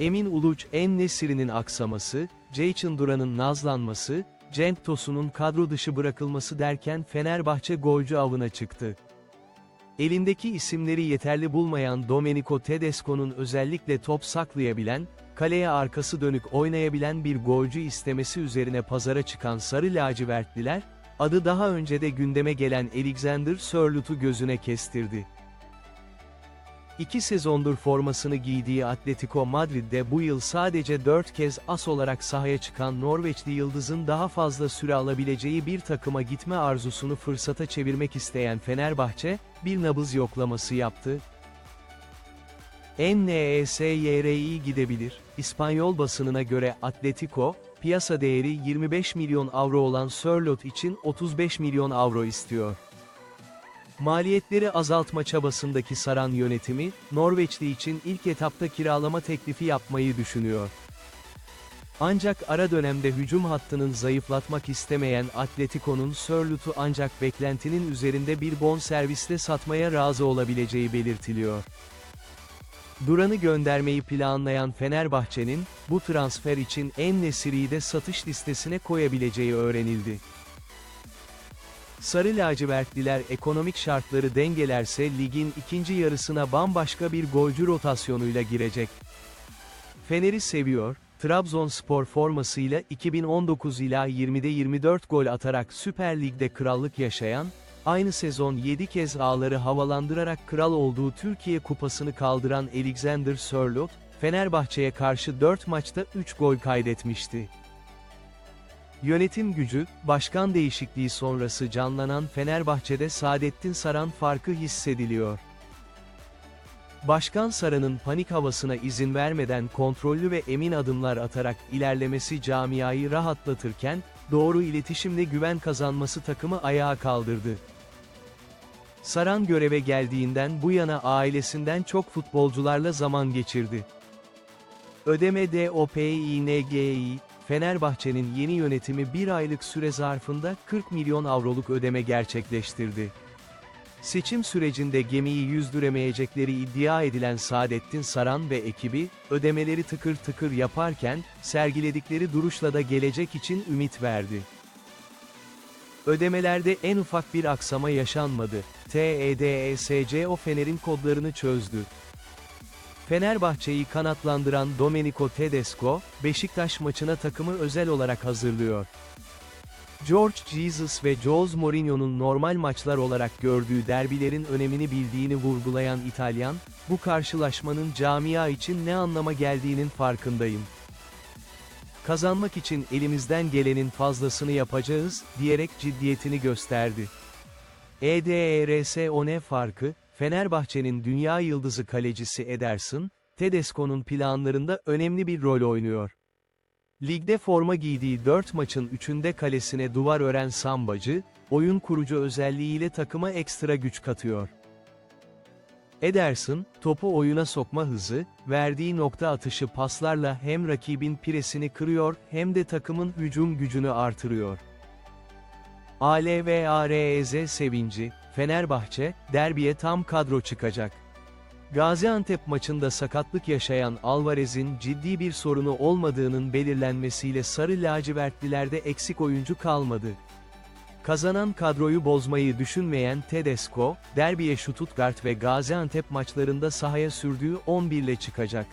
Emin Uluç En Nesiri'nin aksaması, Ceyçin Duran'ın nazlanması, Cenk Tosun'un kadro dışı bırakılması derken Fenerbahçe golcü avına çıktı. Elindeki isimleri yeterli bulmayan Domenico Tedesco'nun özellikle top saklayabilen, kaleye arkası dönük oynayabilen bir golcü istemesi üzerine pazara çıkan Sarı Lacivertliler, adı daha önce de gündeme gelen Alexander Sörlot'u gözüne kestirdi. İki sezondur formasını giydiği Atletico Madrid'de bu yıl sadece 4 kez as olarak sahaya çıkan Norveçli Yıldız'ın daha fazla süre alabileceği bir takıma gitme arzusunu fırsata çevirmek isteyen Fenerbahçe, bir nabız yoklaması yaptı. NESYRİ gidebilir. İspanyol basınına göre Atletico, piyasa değeri 25 milyon avro olan Sörloth için 35 milyon avro istiyor. Maliyetleri azaltma çabasındaki Saran yönetimi, Norveçli için ilk etapta kiralama teklifi yapmayı düşünüyor. Ancak ara dönemde hücum hattının zayıflatmak istemeyen Atletico'nun Sörlot'u ancak beklentinin üzerinde bir bon servisle satmaya razı olabileceği belirtiliyor. Duran'ı göndermeyi planlayan Fenerbahçe'nin, bu transfer için En Nesiri'yi de satış listesine koyabileceği öğrenildi. Sarı lacivertliler ekonomik şartları dengelerse ligin ikinci yarısına bambaşka bir golcü rotasyonuyla girecek. Fener'i seviyor, Trabzonspor formasıyla 2019 ila 20'de 24 gol atarak Süper Lig'de krallık yaşayan, aynı sezon 7 kez ağları havalandırarak kral olduğu Türkiye Kupası'nı kaldıran Alexander Sörloth, Fenerbahçe'ye karşı 4 maçta 3 gol kaydetmişti. Yönetim gücü, başkan değişikliği sonrası canlanan Fenerbahçe'de Saadettin Saran farkı hissediliyor. Başkan Saran'ın panik havasına izin vermeden kontrollü ve emin adımlar atarak ilerlemesi camiayı rahatlatırken, doğru iletişimle güven kazanması takımı ayağa kaldırdı. Saran göreve geldiğinden bu yana ailesinden çok futbolcularla zaman geçirdi. Ödeme DOPİNGİ, Fenerbahçe'nin yeni yönetimi bir aylık süre zarfında 40 milyon avroluk ödeme gerçekleştirdi. Seçim sürecinde gemiyi yüzdüremeyecekleri iddia edilen Saadettin Saran ve ekibi, ödemeleri tıkır tıkır yaparken, sergiledikleri duruşla da gelecek için ümit verdi. Ödemelerde en ufak bir aksama yaşanmadı. E TEDESCO Fener'in kodlarını çözdü. Fenerbahçe'yi kanatlandıran Domenico Tedesco, Beşiktaş maçına takımı özel olarak hazırlıyor. George Jesus ve Jose Mourinho'nun normal maçlar olarak gördüğü derbilerin önemini bildiğini vurgulayan İtalyan, bu karşılaşmanın camia için ne anlama geldiğinin farkındayım. Kazanmak için elimizden gelenin fazlasını yapacağız, diyerek ciddiyetini gösterdi. E EDERS-ONE farkı, Fenerbahçe'nin dünya yıldızı kalecisi Ederson, Tedesco'nun planlarında önemli bir rol oynuyor. Ligde forma giydiği 4 maçın 3'ünde kalesine duvar ören Sambacı, oyun kurucu özelliğiyle takıma ekstra güç katıyor. Ederson, topu oyuna sokma hızı, verdiği nokta atışı paslarla hem rakibin piresini kırıyor hem de takımın hücum gücünü artırıyor. ALVAREZ sevinci, Fenerbahçe, derbiye tam kadro çıkacak. Gaziantep maçında sakatlık yaşayan Alvarez'in ciddi bir sorunu olmadığının belirlenmesiyle sarı lacivertlilerde eksik oyuncu kalmadı. Kazanan kadroyu bozmayı düşünmeyen Tedesco, derbiye Stuttgart ve Gaziantep maçlarında sahaya sürdüğü 11 ile çıkacak.